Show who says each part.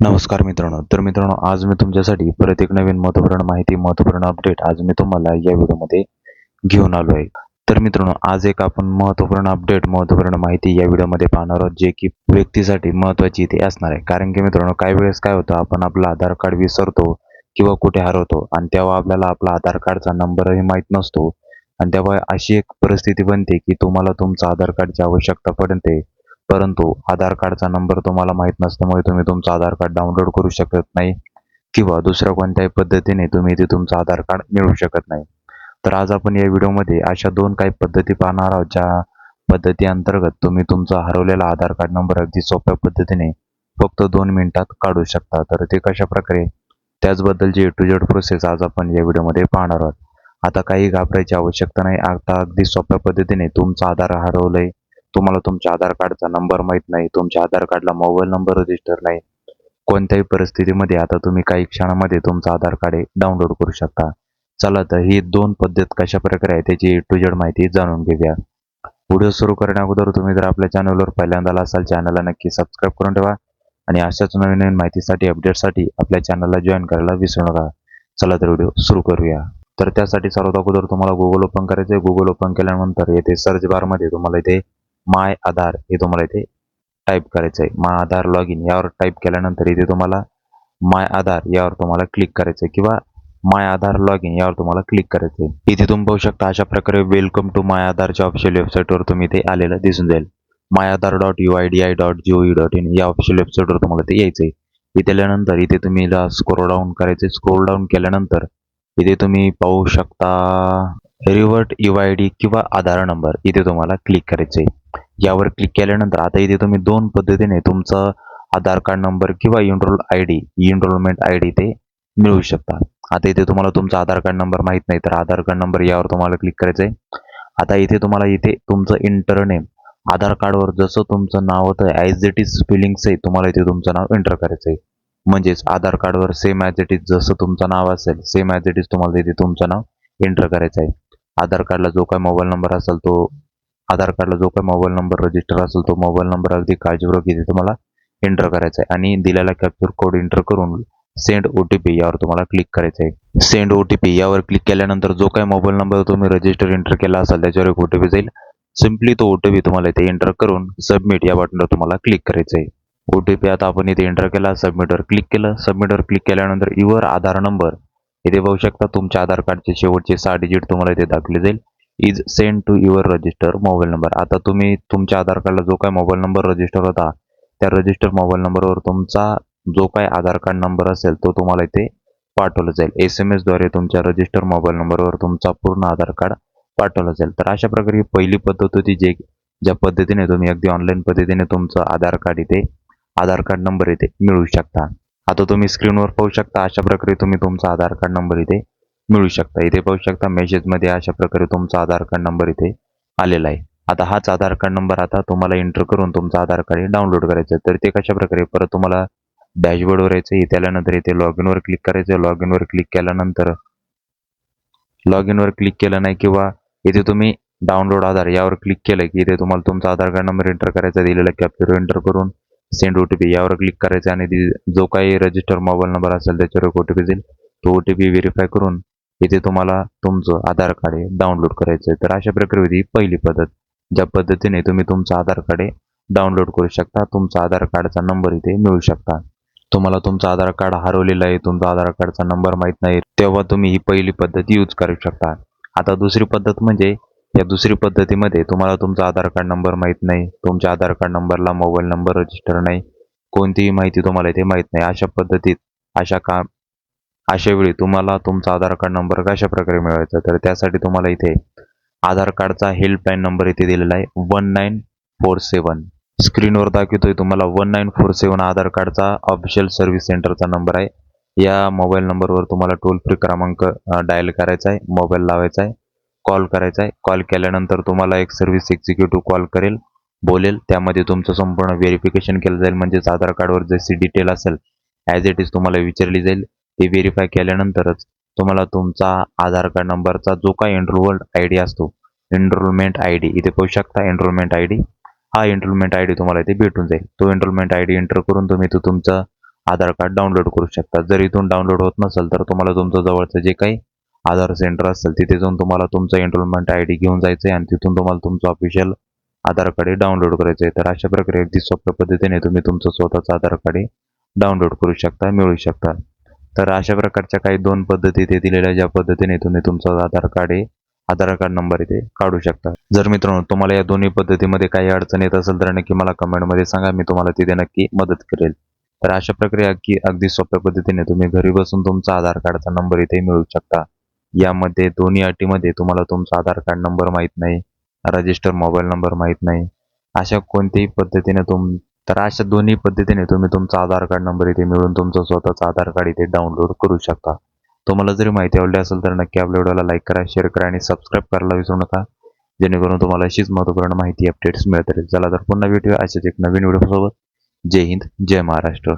Speaker 1: नमस्कार मित्रांनो. तर मित्रांनो आज मी तुमच्यासाठी परत एक नवीन महत्त्वपूर्ण माहिती महत्त्वपूर्ण अपडेट आज मी तुम्हाला या व्हिडिओमध्ये घेऊन आलो आहे. तर मित्रांनो आज एक आपण महत्त्वपूर्ण अपडेट महत्त्वपूर्ण माहिती या व्हिडिओमध्ये पाहणार आहोत जे की व्यक्तीसाठी महत्वाची इथे असणार आहे. कारण की मित्रांनो काही वेळेस काय होतं आपण आपलं आधार कार्ड विसरतो किंवा कुठे हरवतो आणि तेव्हा आपल्याला आपला आधार कार्डचा नंबरही माहीत नसतो. आणि तेव्हा अशी एक परिस्थिती बनते की तुम्हाला तुमचं आधार कार्डची आवश्यकता पडते. परंतु आधार कार्डचा नंबर तुम्हाला माहीत नसल्यामुळे तुम्ही तुमचं आधार कार्ड डाउनलोड करू शकत नाही किंवा दुसऱ्या कोणत्याही पद्धतीने तुम्ही ते तुमचं आधार कार्ड मिळवू शकत नाही. तर आज आपण या व्हिडिओमध्ये अशा दोन काही पद्धती पाहणार आहोत ज्या पद्धती अंतर्गत तुम्ही तुमचा हरवलेला आधार कार्ड नंबर अगदी सोप्या पद्धतीने फक्त दोन मिनिटात काढू शकता. तर ते कशा प्रकारे? त्याचबद्दलची ए टू जेड प्रोसेस आज आपण या व्हिडिओमध्ये पाहणार आहोत. आता काही घाबरायची आवश्यकता नाही. आता अगदी सोप्या पद्धतीने तुमचं आधार हरवलंय. तुम्हाला तुमच्या आधार कार्डचा नंबर माहीत नाही तुमच्या आधार कार्डला मोबाईल नंबर रजिस्टर नाही कोणत्याही परिस्थितीमध्ये आता तुम्ही काही क्षणामध्ये तुमचं आधार कार्ड डाउनलोड करू शकता. चला तर ही दोन पद्धत कशा प्रकारे आहे त्याची ए टू जेड माहिती जाणून घेऊया. व्हिडिओ सुरू करण्या अगोदर तुम्ही जर आपल्या चॅनलवर पहिल्यांदा असाल चॅनलला नक्की सबस्क्राईब करून ठेवा आणि अशाच नवीन नवीन माहितीसाठी अपडेटसाठी आपल्या चॅनलला जॉईन करायला विसरू नका. चला तर व्हिडिओ सुरू करूया. तर त्यासाठी सर्वात अगोदर तुम्हाला गुगल ओपन करायचं आहे गुगल ओपन केल्यानंतर येथे सर्च बारमध्ये तुम्हाला इथे माय आधार हे तुम्हाला इथे टाईप करायचं आहे माय आधार लॉग इन यावर टाईप केल्यानंतर इथे तुम्हाला माय आधार यावर तुम्हाला क्लिक करायचं आहे किंवा माय आधार लॉग इन यावर तुम्हाला क्लिक करायचं आहे इथे तुम्ही पाहू शकता अशा प्रकारे वेलकम टू माय आधारच्या ऑफिशियल वेबसाईटवर तुम्ही इथे आलेलं दिसून जाईल. My Aadhaar dot U I D A I dot G O E dot in official वेबसाईटवर तुम्हाला ते यायचं आहे इथे आल्यानंतर इथे तुम्ही स्क्रोल डाऊन करायचे स्क्रोल डाऊन केल्यानंतर इथे तुम्ही पाहू शकता रिवर्ट यू आय डी किंवा आधार नंबर इथे तुम्हाला क्लिक करायचं आहे यावर क्लिक केल्यानंतर आता इथे तुम्ही दोन पद्धतीने तुमचं आधार कार्ड नंबर किंवा enrol I D enrolment I D ते मिळवू शकता. आता इथे तुम्हाला तुमचा आधार कार्ड नंबर माहीत नाही तर आधार कार्ड नंबर यावर तुम्हाला क्लिक करायचं आहे आता इथे तुम्हाला इथे तुमचं इंटरनेम आधार कार्डवर जसं तुमचं नाव होतं ॲज इट इज स्पेलिंग्स आहे तुम्हाला इथे तुमचं नाव एंटर करायचं आहे म्हणजेच आधार कार्डवर सेम ॲज इट इज जसं तुमचं नाव असेल सेम ॲज इट इज तुम्हाला इथे तुमचं नाव एंटर करायचं आहे आधार कार्डला जो काय मोबाईल नंबर असेल तो आधार कार्डला जो काही मोबाईल नंबर रजिस्टर असेल तो मोबाईल नंबर अगदी काळजीपूर्वक इथे तुम्हाला एंटर करायचा आहे आणि दिलेला कॅप्चर कोड एंटर करून सेंड ओ टी पी यावर तुम्हाला क्लिक करायचं आहे सेंड ओ टी पी यावर क्लिक केल्यानंतर जो काही मोबाईल नंबर तुम्ही रजिस्टर एंटर केला असेल त्याच्यावर एक ओ टी पी जाईल. सिम्पली तो ओ टी पी तुम्हाला इथे एंटर करून सबमिट या बटनवर तुम्हाला क्लिक करायचं आहे ओ टी पी आता आपण इथे एंटर केला सबमिटवर क्लिक केलं. सबमिटवर क्लिक केल्यानंतर युअर आधार नंबर इथे बघू शकता तुमच्या आधार कार्डचे शेवटचे सहा डिजिट तुम्हाला इथे दाखवले जाईल. Is send to your register mobile number आता तुम्ही तुमच्या आधार कार्डला जो काय मोबाईल नंबर रजिस्टर होता त्या रजिस्टर मोबाईल नंबरवर तुमचा जो काय आधार कार्ड नंबर असेल तो तुम्हाला इथे पाठवला जाईल. एस एम एसद्वारे तुमच्या रजिस्टर मोबाईल नंबरवर तुमचा पूर्ण आधार कार्ड पाठवलं जाईल. तर अशा प्रकारे पहिली पद्धत होती जे ज्या पद्धतीने तुम्ही अगदी ऑनलाईन पद्धतीने तुमचं आधार कार्ड इथे आधार कार्ड नंबर इथे मिळवू शकता. आता तुम्ही स्क्रीनवर पाहू शकता अशा प्रकारे तुम्ही तुमचा आधार कार्ड नंबर इथे मिळू शकता. इथे पाहू शकता मेसेजमध्ये अशा प्रकारे तुमचा आधार कार्ड नंबर इथे आलेला आहे. आता हाच आधार कार्ड नंबर आता तुम्हाला एंटर करून तुमचा आधार कार्ड डाउनलोड करायचं आहे. तर ते कशा प्रकारे परत तुम्हाला डॅशबोर्डवर यायचं इथे आल्यानंतर इथे लॉग इनवर क्लिक करायचं. लॉग इनवर क्लिक केल्यानंतर लॉग इनवर क्लिक केलं नाही किंवा इथे तुम्ही डाउनलोड आधार यावर क्लिक केलं की इथे तुम्हाला तुमचा आधार कार्ड नंबर एंटर करायचा दिलेला कॅप्चर एंटर करून सेंड ओ टी पी यावर क्लिक करायचं आणि जो काही रजिस्टर मोबाईल नंबर असेल त्याच्यावर ओ टी पी देईल तो ओ टी पी व्हेरीफाय करून इथे तुम्हाला तुमचं आधार कार्ड डाउनलोड करायचं आहे तर अशा प्रकारे होती पहिली पद्धत. ज्या पद्धतीने तुम्ही तुमचं आधार कार्ड डाउनलोड करू शकता तुमचा आधार कार्डचा नंबर इथे मिळू शकता. तुम्हाला तुमचं आधार कार्ड हरवलेलं आहे तुमचा आधार कार्डचा नंबर माहीत नाही तेव्हा तुम्ही ही पहिली पद्धत यूज करू शकता. आता दुसरी पद्धत म्हणजे या दुसरी पद्धतीमध्ये तुम्हाला तुमचा आधार कार्ड नंबर माहीत नाही तुमच्या आधार कार्ड नंबरला मोबाईल नंबर रजिस्टर नाही कोणतीही माहिती तुम्हाला इथे माहीत नाही. अशा पद्धतीत अशा काम अशावेळी तुम्हाला तुमचा आधार कार्ड नंबर कशा प्रकारे मिळवायचा? तर त्यासाठी तुम्हाला इथे आधार कार्डचा हेल्पलाईन नंबर इथे दिलेला आहे. वन नाईन फोर सेवन स्क्रीनवर दाखवतोय तुम्हाला one nine four seven Aadhaar कार्डचा ऑफिशियल सर्व्हिस सेंटरचा नंबर आहे. या मोबाईल नंबरवर तुम्हाला टोल फ्री क्रमांक डायल करायचा आहे मोबाईल लावायचा आहे कॉल करायचा आहे. कॉल केल्यानंतर तुम्हाला एक सर्व्हिस एक्झिक्युटिव्ह कॉल करेल बोलेल. त्यामध्ये तुमचं संपूर्ण व्हेरिफिकेशन केलं जाईल. म्हणजेच आधार कार्डवर जशी डिटेल असेल ॲज इट इज तुम्हाला विचारली जाईल. ते व्हेरीफाय केल्यानंतरच तुम्हाला तुमचा आधार कार्ड नंबरचा जो काही एनरोल्ड आय डी असतो एनरोलमेंट आय डी इथे पाहू शकता एनरोलमेंट आय डी हा एनरोलमेंट आय डी तुम्हाला इथे भेटून जाईल. तो एनरोलमेंट आय डी एंटर करून तुम्ही तो तुमचं आधार कार्ड डाउनलोड करू शकता. जर इथून डाउनलोड होत नसेल तर तुम्हाला तुमचं जवळचं जे काही आधार सेंटर असेल तिथे जाऊन तुम्हाला तुमचं एनरोलमेंट आय डी घेऊन जायचं आहे आणि तिथून तुम्हाला तुमचं ऑफिशियल आधार कार्ड डाउनलोड करायचं आहे तर अशा प्रकारे अगदी सोप्या पद्धतीने तुम्ही तुमचं स्वतःचं आधार कार्ड डाउनलोड करू शकता मिळू शकता. तर अशा प्रकारच्या काही दोन पद्धती इथे दिलेल्या ज्या पद्धतीने तुम्ही तुमचं आधार कार्ड आहे आधार कार्ड नंबर इथे काढू शकता. जर मित्रांनो तुम्हाला या दोन्ही पद्धतीमध्ये काही अडचण येत असेल तर नक्की मला कमेंटमध्ये सांगा मी तुम्हाला तिथे नक्की मदत करेल. तर अशा प्रक्रिया की अगदी सोप्या पद्धतीने तुम्ही घरी बसून तुमचा आधार कार्डचा नंबर इथे मिळवू शकता. यामध्ये दोन्ही अटीमध्ये तुम्हाला तुमचा आधार कार्ड नंबर माहीत नाही रजिस्टर मोबाईल नंबर माहीत नाही. अशा कोणत्याही पद्धतीने तुम तर अशा दोन्ही पद्धतीने तुम्ही तुमचा आधार कार्ड नंबर इथे मिळून तुमचं स्वतःचं आधार कार्ड इथे डाउनलोड करू शकता. तुम्हाला जरी माहिती आवडली असेल तर नक्की आपल्या व्हिडिओला लाईक करा शेअर करा आणि सबस्क्राईब करायला विसरू नका. जेणेकरून तुम्हाला अशीच महत्त्वपूर्ण माहिती अपडेट्स मिळत राहील चला तर पुन्हा भेटूया अशाच एक नवीन व्हिडिओ सोबत जय हिंद जय महाराष्ट्र.